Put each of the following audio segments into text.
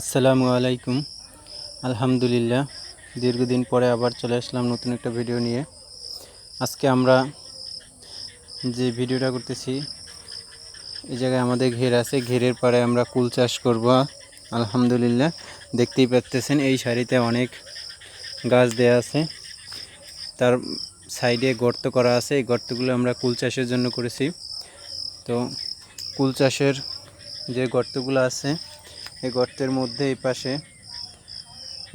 আসসালামু আলাইকুম। আলহামদুলিল্লাহ, দীর্ঘদিন পরে আবার চলে আসলাম নতুন একটা ভিডিও নিয়ে। আজকে আমরা যে ভিডিওটা করতেছি, এই জায়গায় আমাদের ঘের আছে। ঘেরের পরে আমরা কুল চাষ করব। আলহামদুলিল্লাহ, দেখতেই পাচ্তেছেন, এই সারিতে অনেক গাছ দেয়া আছে। তার সাইডে গর্ত করা আছে। এই গর্তগুলো আমরা কুল চাষের জন্য করেছি। তো কুল চাষের যে গর্তগুলো আছে এই গর্তের মধ্যে, এই পাশে।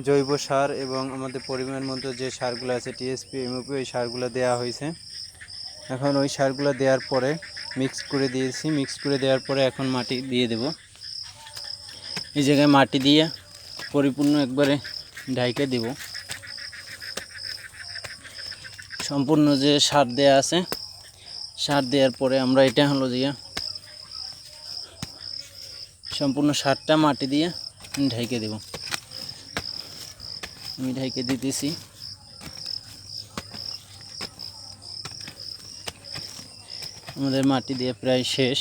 জৈব সার এবং আমাদের পরিমাণ মতো যে সারগুলো আছে টিএসপি এমওপি ওই সারগুলো দেওয়া হয়েছে। এখন ওই সারগুলো দেওয়ার পরে মিক্স করে দিয়েছি। মিক্স করে দেওয়ার পরে এখন মাটি দিয়ে দেব। এই জায়গায় মাটি দিয়ে পরিপূর্ণ একবারে ঢাইকে দেব। সম্পূর্ণ যে সার দেয়া আছে, সার দেওয়ার পরে আমরা এটা হলো দিয়ে সম্পূর্ণ সারটা মাটি দিয়ে ঢেকে দেব। আমি ঢেকে দিতেছি। আমাদের মাটি দিয়ে প্রায় শেষ।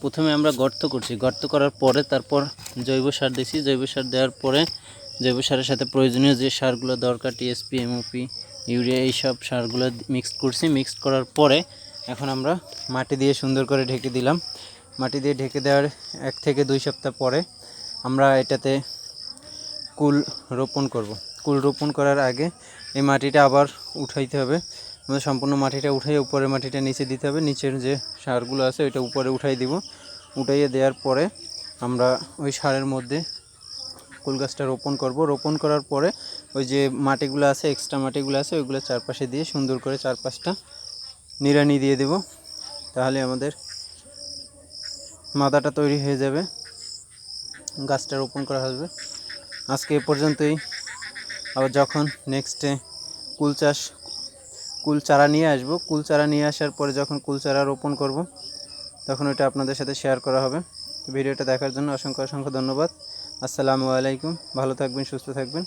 প্রথমে আমরা গর্ত করছি। গর্ত করার পরে তারপর জৈব সার দিয়েছি জৈব সার দেওয়ার পরে জৈব সারের সাথে প্রয়োজনীয় যে সারগুলো দরকার, টিএসপি, এমওপি, ইউরিয়া, এইসব সারগুলো মিক্সড করছি। মিক্সড করার পরে এখন আমরা মাটি দিয়ে সুন্দর করে ঢেকে দিলাম। মাটি দিয়ে ঢেকে দেওয়ার এক থেকে দুই সপ্তাহ পরে আমরা এটাতে কুল রোপণ করব। কুল রোপণ করার আগে এই মাটিটা আবার উঠাইতে হবে। আমাদের সম্পূর্ণ মাটিটা উঠাই উপরে মাটিটা নিচে দিতে হবে। নিচের যে সারগুলো আছে ওইটা উপরে উঠাই দিব। উঠাইয়ে দেওয়ার পরে আমরা ওই সারের মধ্যে কুল গাছটা রোপণ করব। রোপণ করার পরে ওই যে মাটিগুলো আছে এক্সট্রা মাটিগুলো আছে, ওইগুলো চারপাশে দিয়ে সুন্দর করে চারপাশটা নিড়ানি দিয়ে দেব। তাহলে আমাদের মাদাটা তৈরি হয়ে যাবে। গাছটা রোপণ করা হবে। আজকে এ পর্যন্তই। আবার যখন নেক্সটে কুল চাষ, কুল চারা নিয়ে আসব। কুল চারা নিয়ে আসার পরে যখন কুল চারা রোপণ করব, তখন ওটা আপনাদের সাথে শেয়ার করা হবে। ভিডিওটা দেখার জন্য অসংখ্য অসংখ্য ধন্যবাদ। আসসালামু আলাইকুম। ভালো থাকবেন, সুস্থ থাকবেন।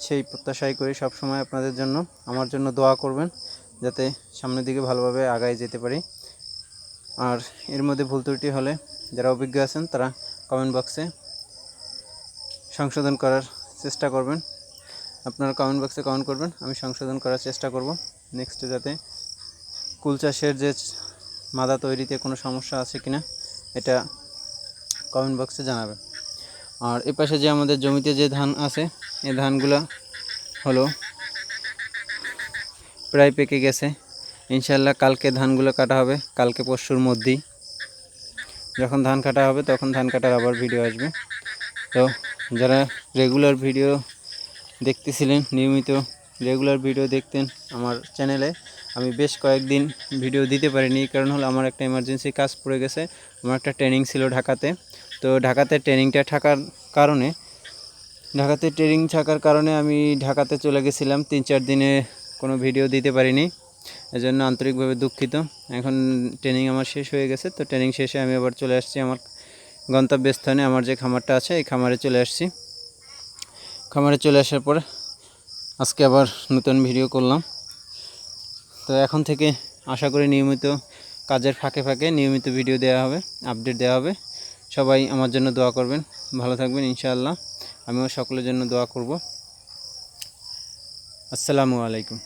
সেই প্রত্যাশাই করি সবসময় আপনাদের জন্য, আমার জন্য দোয়া করবেন, যাতে সামনের দিকে ভালোভাবে আগায় যেতে পারি। আর এর মধ্যে ভুল ত্রুটি হলে যারা অভিজ্ঞ আছেন, তারা কমেন্ট বক্সে সংশোধন করার চেষ্টা করবেন। আপনারা কমেন্ট বক্সে কমেন্ট করবেন, আমি সংশোধন করার চেষ্টা করব। নেক্সটে যাতে কুল চাষের যে মাদা তৈরিতে কোনো সমস্যা আছে কিনা, এটা কমেন্ট বক্সে জানাবেন। আর এ পাশে যে আমাদের জমিতে যে ধান আছে এই ধানগুলো হলো প্রায় পেকে গেছে। ইনশাল্লাহ কালকে ধানগুলো কাটা হবে, কালকে পরশুর মধ্যেই। যখন ধান কাটা হবে, তখন ধান কাটার আবার ভিডিও আসবে। তো যারা রেগুলার ভিডিও দেখতেছিলেন, নিয়মিত রেগুলার ভিডিও দেখতেন আমার চ্যানেলে আমি বেশ কয়েকদিন ভিডিও দিতে পারিনি কারণ হলো আমার একটা এমার্জেন্সি কাজ পড়ে গেছে। আমার একটা ট্রেনিং ছিল ঢাকাতে। তো ঢাকাতে ট্রেনিংটা থাকার কারণে, ঢাকাতে ট্রেনিং থাকার কারণে আমি ঢাকাতে চলে গেছিলাম। তিন চার দিনে কোনো ভিডিও দিতে পারিনি। এজন্য আন্তরিকভাবে দুঃখিত। এখন ট্রেনিং আমার শেষ হয়ে গেছে, তো ট্রেনিং শেষে আমি আবার চলে আসছি আমার গন্তব্যস্থানে। আমার যে খামারটা আছে, এই খামারে চলে আসছি। খামারে চলে আসার পর আজকে আবার নতুন ভিডিও করলাম। তো এখন থেকে আশা করি নিয়মিত কাজের ফাঁকে ফাঁকে নিয়মিত ভিডিও দেওয়া হবে আপডেট দেওয়া হবে। সবাই আমার জন্য দোয়া করবেন। ভালো থাকবেন, ইনশাআল্লাহ। আমিও সকলের জন্য দোয়া করব। আসসালামু আলাইকুম।